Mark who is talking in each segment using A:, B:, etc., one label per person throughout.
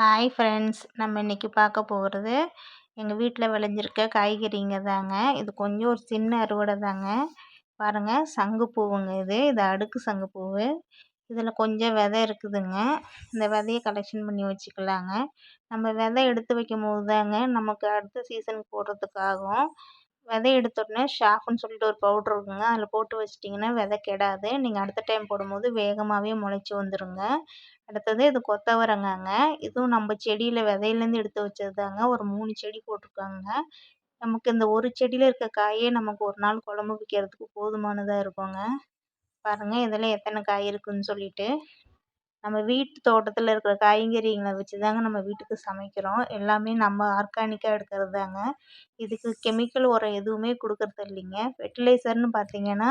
A: Hi friends நம்ம இன்றைக்கி பார்க்க போகிறது எங்கள் வீட்டில் விளைஞ்சிருக்க காய்கறிங்க தாங்க. இது கொஞ்சம் ஒரு சின்ன அறுவடை தாங்க. பாருங்கள் சங்குப்பூவுங்க இது. இது அடுக்கு சங்குப்பூவு இதில் கொஞ்சம் விதை இருக்குதுங்க. இந்த விதையை கலெக்ஷன் பண்ணி வச்சுக்கலாங்க. நம்ம விதை எடுத்து வைக்கும் போது தாங்க நமக்கு அடுத்த சீசன் போடுறதுக்காகும் விதை எடுத்தோடனே ஷாஃப்னு சொல்லிட்டு ஒரு பவுட்ரு இருக்குங்க. அதில் போட்டு வச்சிட்டிங்கன்னா விதை கெடாது. நீங்கள் அடுத்த டைம் போடும்போது வேகமாகவே முளைச்சி வந்துடுங்க அடுத்தது இது கொத்தவரங்காங்க. இதுவும் நம்ம செடியில் விதையிலேருந்து எடுத்து வச்சது தாங்க ஒரு மூணு செடி போட்டிருக்காங்க. நமக்கு இந்த ஒரு செடியில் இருக்க காயே நமக்கு ஒரு நாள் குழம்பு வைக்கிறதுக்கு போதுமானதாக இருக்குங்க. பாருங்கள் இதில் எத்தனை காய் இருக்குதுன்னு சொல்லிட்டு. நம்ம வீட்டு தோட்டத்தில் இருக்கிற காய்கறிங்களை வச்சு தாங்க நம்ம வீட்டுக்கு சமைக்கிறோம். எல்லாமே நம்ம ஆர்கானிக்காக எடுக்கிறது தாங்க. இதுக்கு கெமிக்கல் உரம் எதுவுமே கொடுக்கறது இல்லைங்க. ஃபெர்டிலைசர்னு பார்த்தீங்கன்னா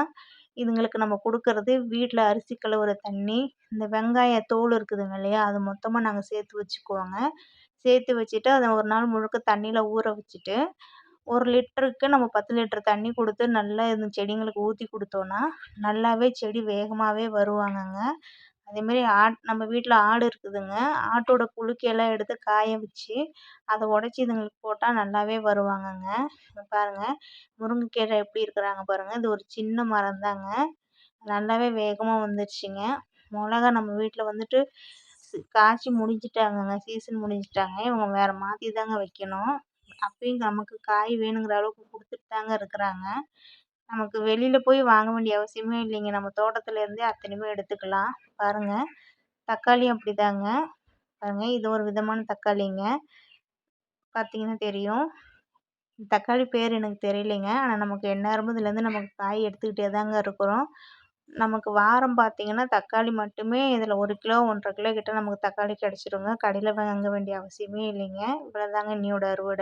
A: இதுங்களுக்கு நம்ம கொடுக்கறது வீட்டில் அரிசி கழுவுற தண்ணி இந்த வெங்காய தோல் இருக்குதுங்க இல்லையா அது மொத்தமாக நாங்கள் சேர்த்து வச்சுக்குவோங்க. சேர்த்து வச்சுட்டு அதை ஒரு நாள் முழுக்க தண்ணியில் ஊற வச்சுட்டு ஒரு லிட்டருக்கு நம்ம பத்து லிட்டர் தண்ணி கொடுத்து நல்லா இந்த செடிங்களுக்கு ஊற்றி கொடுத்தோன்னா நல்லாவே செடி வேகமாகவே வருவாங்கங்க. அதேமாரி ஆட் நம்ம வீட்டில் ஆடு இருக்குதுங்க. ஆட்டோட புழுக்கையெல்லாம் எடுத்து காய வச்சு அதை உடச்சி இதுங்களுக்கு போட்டால் நல்லாவே வருவாங்கங்க. பாருங்கள் முருங்கைக்கீரை எப்படி இருக்கிறாங்க பாருங்கள் இது ஒரு சின்ன மரம் தாங்க. நல்லாவே வேகமாக வந்துருச்சுங்க. மிளகா நம்ம வீட்டில் வந்துட்டு காய்ச்சி முடிஞ்சிட்டாங்கங்க. சீசன் முடிஞ்சிட்டாங்க. இவங்க வேறு மாற்றி தாங்க வைக்கணும். அப்பயும் நமக்கு காய் வேணுங்கிற அளவுக்கு கொடுத்துட்டு தாங்க இருக்கிறாங்க. நமக்கு வெளியில் போய் வாங்க வேண்டிய அவசியமே இல்லைங்க. நம்ம தோட்டத்துலேருந்தே அத்தனையுமே எடுத்துக்கலாம். பாருங்கள் தக்காளியும் அப்படி தாங்க பாருங்கள் இது ஒரு விதமான தக்காளிங்க. பார்த்தீங்கன்னா தெரியும். தக்காளி பேர் எனக்கு தெரியலைங்க. ஆனால் நமக்கு எந்நேரமும் இதுலேருந்து நமக்கு காய் எடுத்துக்கிட்டே தாங்க இருக்கிறோம். நமக்கு வாரம் பார்த்திங்கன்னா தக்காளி மட்டுமே இதில் ஒரு கிலோ ஒன்றரை கிலோ கிட்ட நமக்கு தக்காளி கிடச்சிருங்க. கடையில் வாங்க வேண்டிய அவசியமே இல்லைங்க. இவ்வளோ தாங்க இன்னையோட அறுவடை.